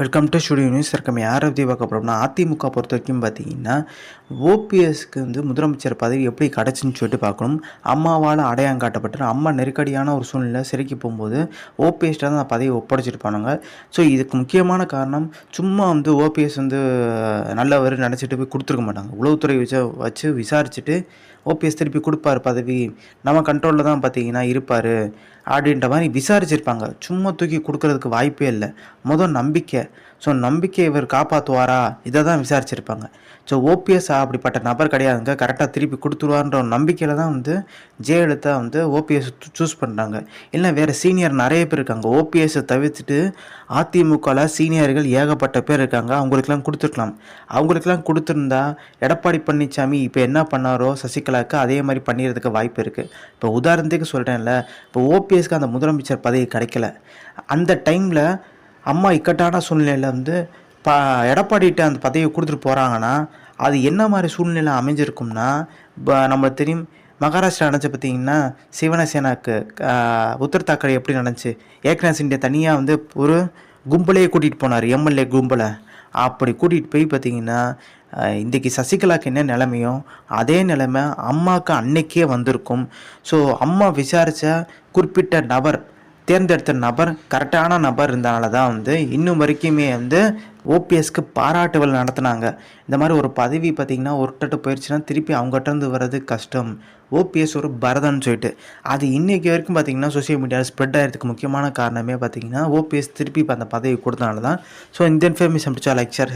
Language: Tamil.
வெல்கம் டு ஸ்டுடியோ நியூஸ் இருக்கம் யாரை பற்றி பார்க்க போகிறோம்னா அதிமுக பொறுத்த வரைக்கும் பார்த்தீங்கன்னா ஓபிஎஸ்க்கு வந்து முதலமைச்சர் பதவி எப்படி கிடச்சின்னு சொல்லிட்டு பார்க்கணும். அம்மாவால் அடையாளம் காட்டப்பட்டு அம்மா நெருக்கடியான ஒரு சூழ்நிலை சிறைக்கு போகும்போது ஓபிஎஸ்ட்டாக தான் அந்த பதவியை ஒப்படைச்சிருப்பானுங்க. ஸோ இதுக்கு முக்கியமான காரணம் சும்மா வந்து ஓபிஎஸ் வந்து நல்லவர் நினச்சிட்டு போய் கொடுத்துருக்க மாட்டாங்க. உளவுத்துறை வச்சு வச்சு விசாரிச்சுட்டு ஓபிஎஸ் திருப்பி கொடுப்பாரு பதவி. நம்ம கண்ட்ரோலில் தான் பார்த்தீங்கன்னா இருப்பார். அப்படின்ற மாதிரி விசாரிச்சிருப்பாங்க. சும்மா தூக்கி கொடுக்கறதுக்கு வாய்ப்பே இல்லை. முதல் நம்பிக்கை. ஸோ நம்பிக்கை இவர் காப்பாற்றுவாரா இதை தான் விசாரிச்சிருப்பாங்க ஸோ ஓபிஎஸ் அப்படிப்பட்ட நபர் கிடையாதுங்க. கரெக்டாக திருப்பி கொடுத்துருவார்ன்ற ஒரு நம்பிக்கையில் தான் வந்து ஜெயலலிதா வந்து ஓபிஎஸ் சூஸ் பண்ணுறாங்க இல்லை வேறு சீனியர் நிறைய பேர் இருக்காங்க. ஓபிஎஸ்ஸை தவிர்த்துட்டு அதிமுகவில் சீனியர்கள் ஏகப்பட்ட பேர் இருக்காங்க. அவங்களுக்கெல்லாம் கொடுத்துருக்கலாம். அவங்களுக்கெல்லாம் கொடுத்துருந்தா எடப்பாடி பழனிசாமி இப்போ என்ன பண்ணாரோ சசிகலாவுக்கு அதே மாதிரி பண்ணிடுறதுக்கு வாய்ப்பு இருக்குது இப்போ உதாரணத்துக்கு சொல்கிறேன்ல இப்போ ஓபிஎஸ்க்கு அந்த முதலமைச்சர் பதவி கிடைக்கல. அந்த டைமில் அம்மா இக்கட்டான சூழ்நிலையில் வந்து ப எடப்பாடிகிட்ட அந்த பதவியை கொடுத்துட்டு போகிறாங்கன்னா அது என்ன மாதிரி சூழ்நிலை அமைஞ்சிருக்கும்னா நம்மளுக்கு தெரியும் மகாராஷ்டிரா நடந்துச்சு பார்த்தீங்கன்னா சிவனசேனாவுக்கு உத்தர் தாக்கரே எப்படி நடந்துச்சு? ஏக்நாத் சிண்டே தனியாக வந்து ஒரு கும்பலையே கூட்டிகிட்டு போனார் எம்எல்ஏ கும்பலை. அப்படி கூட்டிகிட்டு போய் பார்த்தீங்கன்னா இன்றைக்கி சசிகலாக்கு என்ன நிலைமையோ அதே நிலைமை அம்மாவுக்கு அன்னைக்கே வந்திருக்கும். ஸோ அம்மா விசாரித்த குறிப்பிட்ட நபர் தேர்ந்தெடுத்த நபர் கரெக்டான நபர் இருந்தனால தான் வந்து இன்னும் வரைக்குமே வந்து ஓபிஎஸ்க்கு பாராட்டுகள் நடத்தினாங்க. நடத்துனாங்க இந்த மாதிரி ஒரு பதவி பார்த்திங்கன்னா ஒருத்தட்டு போயிடுச்சுன்னா திருப்பி அவங்ககிட்டருந்து வர்றது கஷ்டம். ஓபிஎஸ் ஒரு பரதன்னு சொல்லிட்டு. அது இன்றைக்கி வரைக்கும் பார்த்திங்கன்னா சோஷியல் மீடியாவில் ஸ்ப்ரெட் ஆகிறதுக்கு முக்கியமான காரணமே பார்த்திங்கன்னா ஓபிஎஸ் திருப்பி அந்த பதவி கொடுத்தனால தான் ஸோ இந்த இன்ஃபர்மேஷன் பிடிச்சா லைக் ஷேர்